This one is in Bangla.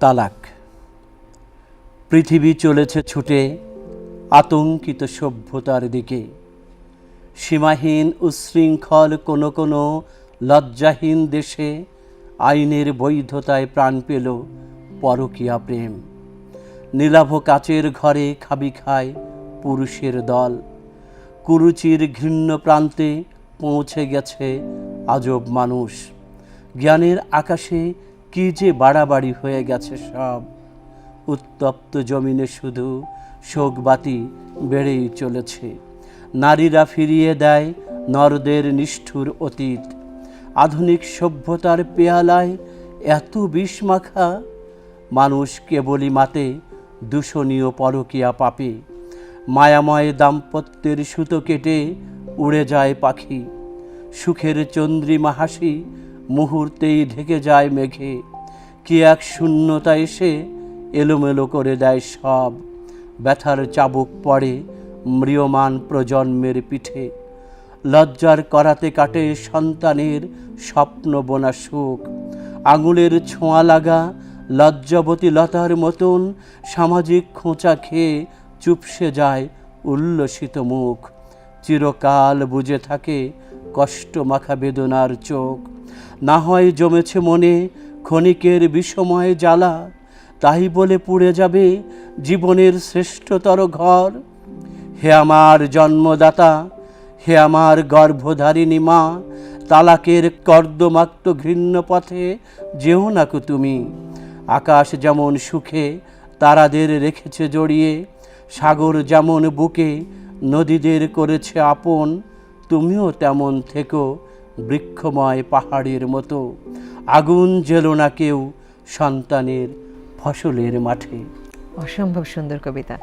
তালাক। পৃথিবী চলেছে ছুটে, আতঙ্কিত সভ্যতার দিকে। সীমাহীন উচ্ছৃঙ্খল কোনো কোনো লজ্জাহীন দেশে আইনের বৈধতায় প্রাণ পেল পরকীয়া প্রেম। নীলাভ কাচের ঘরে খাবি খায় পুরুষের দল। কুরুচির ঘৃণ্য প্রান্তে পৌঁছে গেছে আজব মানুষ। জ্ঞানের আকাশে কি যে বাড়াবাড়ি হয়ে গেছে সব। উত্তপ্ত জমিনে শুধু শোকবাতি বেড়েই চলেছে। নারীরা ফিরিয়ে দেয় নরদের নিষ্ঠুর অতীত। আধুনিক সভ্যতার পেয়ালায় এত বিষ মাখা, মানুষ কেবলই মাতে দূষণীয় পরকিয়া পাপে। মায়াময় দাম্পত্যের সুতো কেটে উড়ে যায় পাখি। সুখের চন্দ্রিমা হাসি মুহূর্তেই ঢেকে যায় মেঘে। কি এক শূন্যতা এসে এলোমেলো করে দেয় সব। ব্যথার চাবুক পড়ে ম্রিয়মান প্রজন্মের পিঠে। লজ্জার করাতে কাটে সন্তানের স্বপ্ন বোনা সুখ। আঙুলের ছোঁয়া লাগা লজ্জাবতী লতার মতন সামাজিক খোঁচা খেয়ে চুপসে যায় উল্লসিত মুখ। চিরকাল বুঝে থাকে কষ্ট মাখা বেদনার চোখ। না হয় জমেছে মনে ক্ষণিকের বিষময় জ্বালা, তাই বলে পুড়ে যাবে জীবনের শ্রেষ্ঠতর ঘর। হে আমার জন্মদাতা, হে আমার গর্ভধারিণী মা, তালাকের কর্দমাক্ত ঘৃণ্য পথে যেও নাকো তুমি। আকাশ যেমন সুখে, তারাদের রেখেছে জড়িয়ে, সাগর যেমন বুকে, নদীদের করেছে আপন, তুমিও তেমন থেকো বৃক্ষময় পাহাড়ের মতো। আগুন জেলো না কেউ সন্তানের ফসলের মাঠে। অসম্ভব সুন্দর কবিতা।